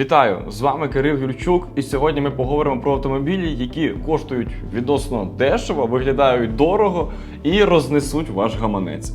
Вітаю! З вами Кирил Юрчук, і сьогодні ми поговоримо про автомобілі, які коштують відносно дешево, виглядають дорого і рознесуть ваш гаманець.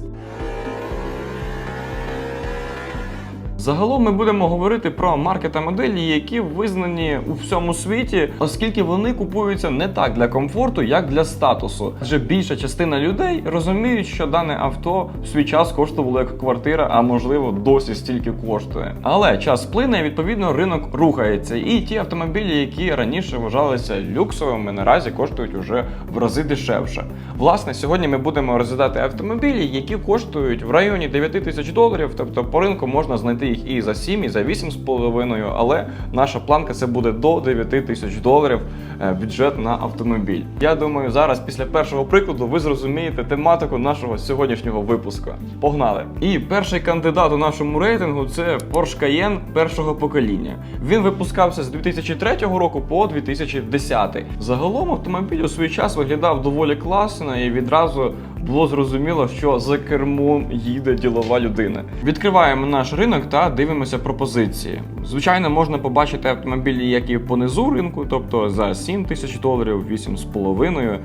Загалом ми будемо говорити про марки та моделі, які визнані у всьому світі, оскільки вони купуються не так для комфорту, як для статусу. Адже більша частина людей розуміють, що дане авто в свій час коштувало як квартира, а можливо досі стільки коштує. Але час плине, і відповідно ринок рухається. І ті автомобілі, які раніше вважалися люксовими, наразі коштують уже в рази дешевше. Власне, сьогодні ми будемо розглядати автомобілі, які коштують в районі 9 тисяч доларів. Тобто по ринку можна знайти і за 7, і за 8,5, але наша планка це буде до 9 тисяч доларів е, бюджет на автомобіль. Я думаю, зараз після першого прикладу ви зрозумієте тематику нашого сьогоднішнього випуску. Погнали! І перший кандидат у нашому рейтингу це Porsche Cayenne першого покоління. Він випускався з 2003 року по 2010. Загалом автомобіль у свій час виглядав доволі класно і відразу було зрозуміло, що за кермом їде ділова людина. Відкриваємо наш ринок та дивимося пропозиції. Звичайно, можна побачити автомобілі, які понизу ринку, тобто за 7 тисяч доларів, 8,5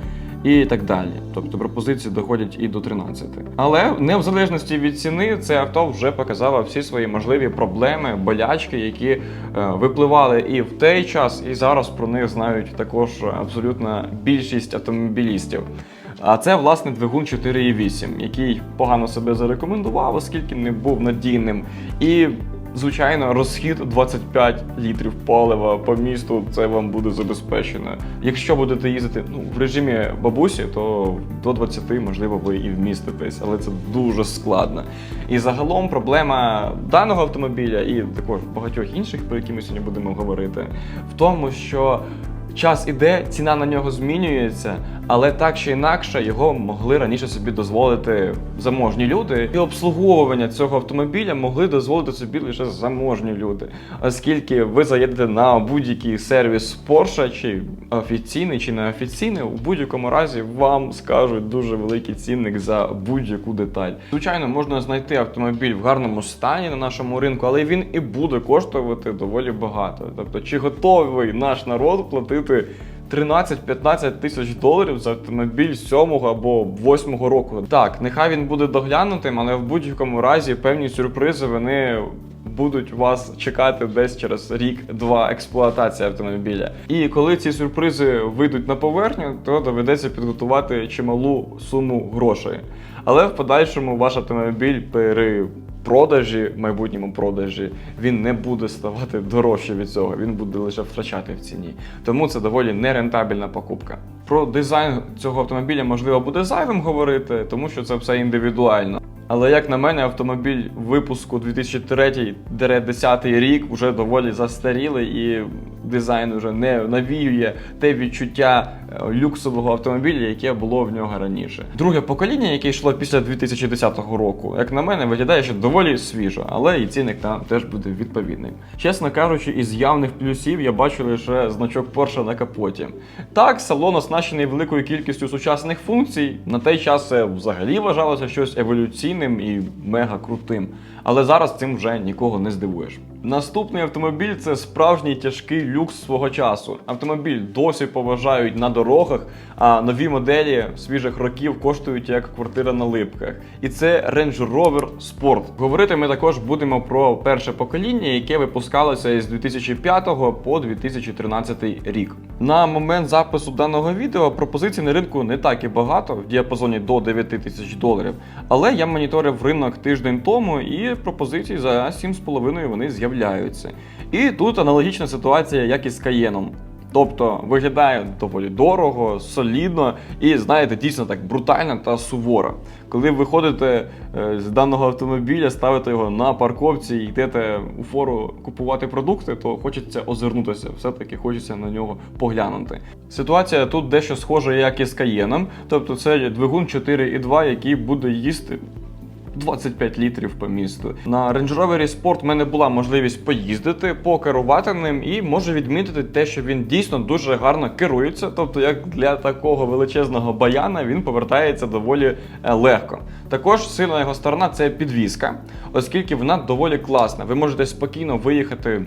і так далі. Тобто пропозиції доходять і до 13. Але не в залежності від ціни, це авто вже показало всі свої можливі проблеми, болячки, які е, випливали і в той час, і зараз про них знають також абсолютна більшість автомобілістів. А це власне двигун 4.8, який погано себе зарекомендував, оскільки не був надійним. І Звичайно, розхід 25 літрів палива по місту це вам буде забезпечено. Якщо будете їздити ну, в режимі бабусі, то до 20 можливо ви і вміститесь, але це дуже складно. І загалом проблема даного автомобіля і також багатьох інших, про які ми сьогодні будемо говорити, в тому, що Час іде, ціна на нього змінюється, але так чи інакше його могли раніше собі дозволити заможні люди. І обслуговування цього автомобіля могли дозволити собі лише заможні люди, оскільки ви заїдете на будь-який сервіс Porsche, чи офіційний, чи неофіційний, у будь-якому разі вам скажуть дуже великий цінник за будь-яку деталь. Звичайно, можна знайти автомобіль в гарному стані на нашому ринку, але він і буде коштувати доволі багато. Тобто, чи готовий наш народ платити? 13-15 тисяч доларів за автомобіль 7 або 8 року. Так, нехай він буде доглянутим, але в будь-якому разі певні сюрпризи вони будуть вас чекати десь через рік-два експлуатації автомобіля. І коли ці сюрпризи вийдуть на поверхню, то доведеться підготувати чималу суму грошей. Але в подальшому ваш автомобіль при продажі, майбутньому продажі, він не буде ставати дорожче від цього, він буде лише втрачати в ціні. Тому це доволі нерентабельна покупка. Про дизайн цього автомобіля можливо буде зайвим говорити, тому що це все індивідуально. Але як на мене, автомобіль випуску 2003-10 рік вже доволі застарілий і дизайн вже не навіює те відчуття е, люксового автомобіля, яке було в нього раніше. Друге покоління, яке йшло після 2010 року, як на мене, виглядає ще доволі свіжо, але і цінник там теж буде відповідним. Чесно кажучи, із явних плюсів я бачу лише значок Porsche на капоті. Так, салон оснащений великою кількістю сучасних функцій. На той час це взагалі вважалося щось еволюційним і мега крутим. Але зараз цим вже нікого не здивуєш. Наступний автомобіль це справжній тяжкий люкс свого часу. Автомобіль досі поважають на дорогах, а нові моделі свіжих років коштують як квартира на липках. І це Range Rover Sport. Говорити ми також будемо про перше покоління, яке випускалося із 2005 по 2013 рік. На момент запису даного відео пропозицій на ринку не так і багато, в діапазоні до 9 тисяч доларів. Але я моніторив ринок тиждень тому, і пропозиції за 7,5 вони з'являються. І тут аналогічна ситуація, як і з Каєном. Тобто виглядає доволі дорого, солідно і, знаєте, дійсно так брутально та суворо. Коли ви виходите е, з даного автомобіля, ставите його на парковці і йдете у фору купувати продукти, то хочеться озирнутися, все-таки хочеться на нього поглянути. Ситуація тут дещо схожа, як і з Каєном, тобто це двигун 4,2, який буде їсти 25 літрів по місту. На Range Rover Sport в мене була можливість поїздити, покерувати ним, і можу відмітити те, що він дійсно дуже гарно керується. Тобто, як для такого величезного баяна він повертається доволі е, легко. Також сильна його сторона це підвізка, оскільки вона доволі класна. Ви можете спокійно виїхати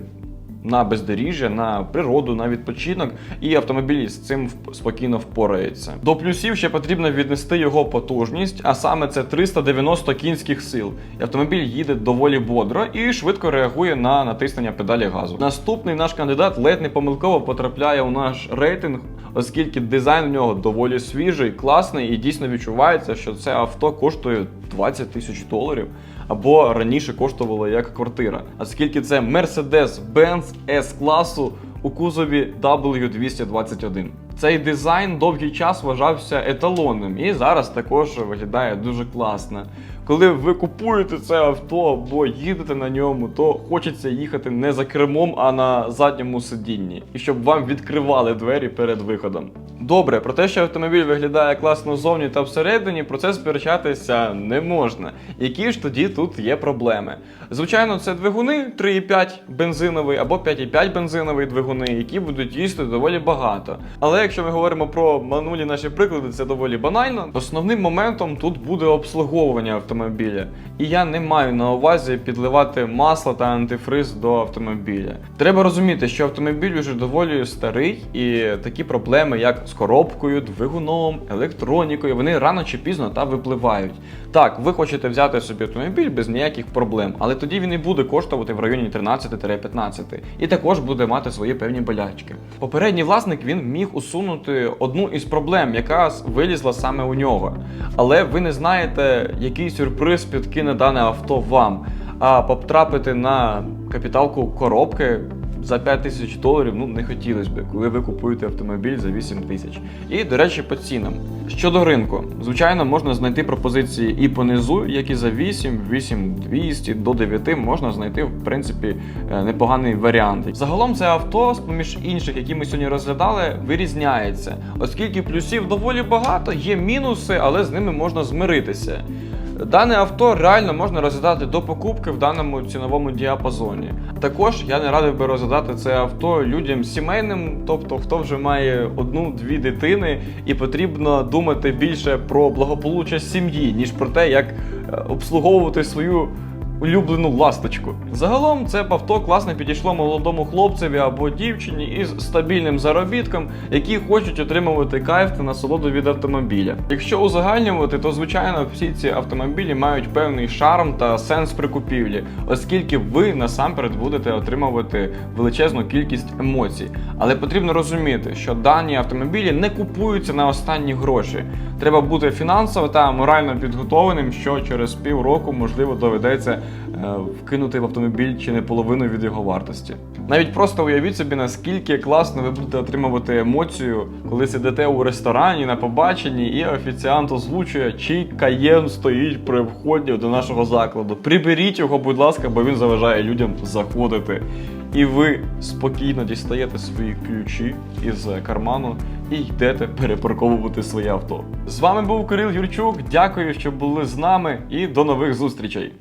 на бездоріжжя, на природу, на відпочинок, і автомобіль з цим спокійно впорається. До плюсів ще потрібно віднести його потужність, а саме це 390 кінських сил. І автомобіль їде доволі бодро і швидко реагує на натиснення педалі газу. Наступний наш кандидат ледь не помилково потрапляє у наш рейтинг, оскільки дизайн у нього доволі свіжий, класний і дійсно відчувається, що це авто коштує 20 тисяч доларів. Або раніше коштувало як квартира, оскільки це Mercedes-Benz S-класу у кузові W221. Цей дизайн довгий час вважався еталонним і зараз також виглядає дуже класно. Коли ви купуєте це авто або їдете на ньому, то хочеться їхати не за кермом, а на задньому сидінні, і щоб вам відкривали двері перед виходом. Добре, про те, що автомобіль виглядає класно ззовні та всередині, про це сперечатися не можна. Які ж тоді тут є проблеми? Звичайно, це двигуни 3,5 бензиновий або 5,5 бензиновий двигуни, які будуть їсти доволі багато. Але якщо ми говоримо про минулі наші приклади, це доволі банально. Основним моментом тут буде обслуговування автомобіля. І я не маю на увазі підливати масло та антифриз до автомобіля. Треба розуміти, що автомобіль вже доволі старий, і такі проблеми, як з коробкою, двигуном, електронікою, вони рано чи пізно та випливають. Так, ви хочете взяти собі автомобіль без ніяких проблем, але тоді він і буде коштувати в районі 13-15 і також буде мати свої певні болячки. Попередній власник він міг усунути одну із проблем, яка вилізла саме у нього. Але ви не знаєте, який сюрприз підкине дане авто вам. А потрапити на капіталку коробки за 5 тисяч доларів ну не хотілося б, коли ви купуєте автомобіль за 8 тисяч. І, до речі, по цінам. Щодо ринку, звичайно, можна знайти пропозиції і понизу, як і за 8, 8200 до 9 можна знайти, в принципі, е, непоганий варіант. Загалом це авто, з поміж інших, які ми сьогодні розглядали, вирізняється, оскільки плюсів доволі багато, є мінуси, але з ними можна змиритися. Дане авто реально можна розглядати до покупки в даному ціновому діапазоні. Також я не радив би розглядати це авто людям сімейним, тобто хто вже має одну-дві дитини, і потрібно думати більше про благополуччя сім'ї, ніж про те, як е, обслуговувати свою улюблену ласточку. Загалом це авто класно підійшло молодому хлопцеві або дівчині із стабільним заробітком, які хочуть отримувати кайф та насолоду від автомобіля. Якщо узагальнювати, то звичайно всі ці автомобілі мають певний шарм та сенс при купівлі, оскільки ви насамперед будете отримувати величезну кількість емоцій. Але потрібно розуміти, що дані автомобілі не купуються на останні гроші. Треба бути фінансово та морально підготовленим, що через півроку можливо доведеться вкинути в автомобіль чи не половину від його вартості. Навіть просто уявіть собі, наскільки класно ви будете отримувати емоцію, коли сидите у ресторані на побаченні, і офіціант озвучує, чий каєн стоїть при вході до нашого закладу. Приберіть його, будь ласка, бо він заважає людям заходити. І ви спокійно дістаєте свої ключі із карману і йдете перепарковувати своє авто. З вами був Кирил Юрчук. Дякую, що були з нами, і до нових зустрічей.